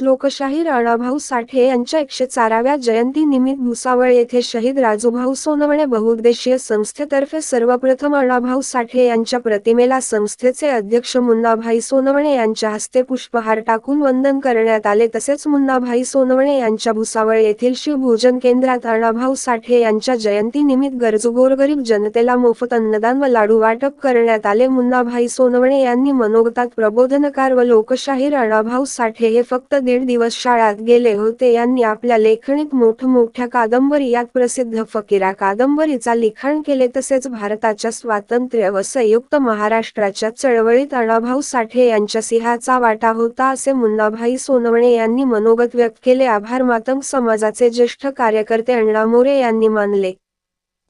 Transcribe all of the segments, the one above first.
लोकशाहीर राणाभाऊ साठे यांच्या एकशे चाराव्या जयंती निमित्त भुसावळ येथे शहीद राजूभाऊ सोनवणे बहुउद्देशीय संस्थेतर्फे सर्वप्रथम अणाभाऊ साठे यांच्या प्रतिमेला संस्थेचे अध्यक्ष मुन्नाभाई सोनवणे यांच्या हस्ते पुष्पहार टाकून वंदन करण्यात आले. तसेच मुन्नाभाई सोनवणे यांच्या भुसावळ येथील शिवभोजन केंद्रात अणाभाऊ साठे यांच्या जयंतीनिमित्त गरजू गोरगरीब जनतेला मोफत अन्नदान व लाडू वाटप करण्यात आले. मुन्नाभाई सोनवणे यांनी मनोगतात प्रबोधनकार व लोकशाहीर राणाभाऊ साठे हे फक्त दीड दिवस शाळात गेले होते. यांनी आपल्या लेखणीत मोठमोठ्या कादंबरी यात प्रसिद्ध फकीरा कादंबरीचा लिखाण केले. तसेच भारताच्या स्वातंत्र्य व संयुक्त महाराष्ट्राच्या चळवळीत अण्णाभाऊ साठे यांच्या सिंहाचा वाटा होता असे मुन्नाभाई सोनवणे यांनी मनोगत व्यक्त केले. आभार मातंग समाजाचे ज्येष्ठ कार्यकर्ते अण्णा मोरे यांनी मानले.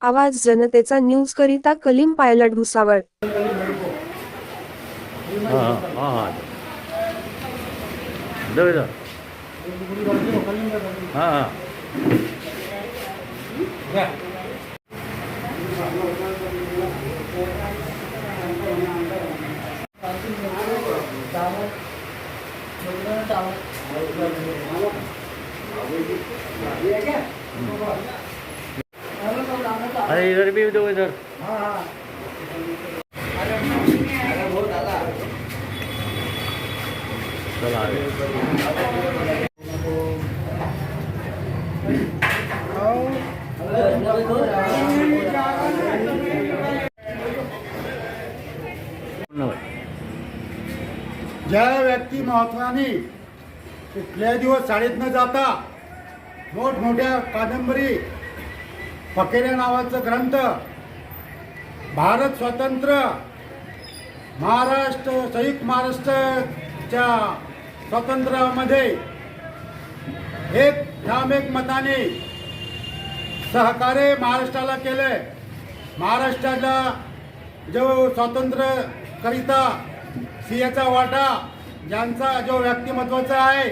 आवाज जनतेचा न्यूज करिता कलीम पायलट भुसावळ. हाँ हाँ हाँ दो इधर हाँ हाँ अरे इधर भी दो इधर चला आगे ज्या व्यक्ती महत्वाने. कुठल्याही दिवस शाळेत न जाता मोठमोठ्या कादंबरी फकेऱ्या नावाचं ग्रंथ भारत स्वतंत्र महाराष्ट्र संयुक्त महाराष्ट्रच्या स्वातंत्र्यामध्ये एक ठाम एक मताने सहकार्य महाराष्ट्राला केले महाराष्ट्राला जो स्वातंत्र्य करिता सिंहाचा वाटा ज्यांचा जो व्यक्तिमत्वाचा आहे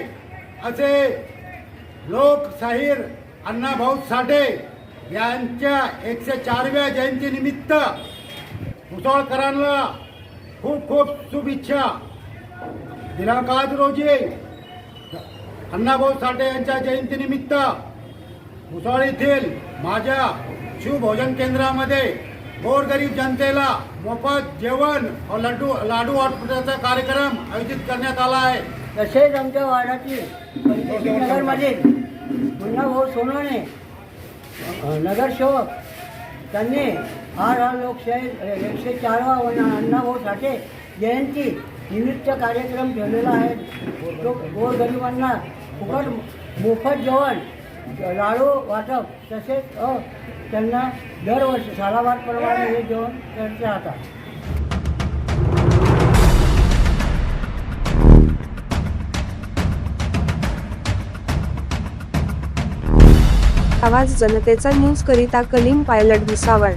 असे लोकशाहीर अण्णाभाऊ साठे यांच्या एकशे चारव्या जयंतीनिमित्त मुसळकरांना खूप खूप शुभेच्छा. दिनांक आज रोजी अण्णाभाऊ साठे यांच्या जयंतीनिमित्त मुसळ येथील माझ्या शिवभोजन केंद्रामध्ये गोरगरीब जनतेला मोफत जेवण लड्डू लाडू वाटण्याचा कार्यक्रम आयोजित करण्यात आला आहे. तसेच आमच्या वार्डातील नगरमधील मुन्नाभाऊ सोनवणे नगरसेवक त्यांनी आज हा लोकशाही एकशे चारवा अण्णाभाऊ साठे जयंती निमित्त कार्यक्रम ठेवलेला आहे. तो गोरगरिबांना फुकट मोफत जेवण लाडू वाटप तसेच त्यांना दरवर्षी सालाबादप्रमाणे हे जेवण करते आता आवाज जनतेचा न्यूज करिता कलीम पायलट भुसावळ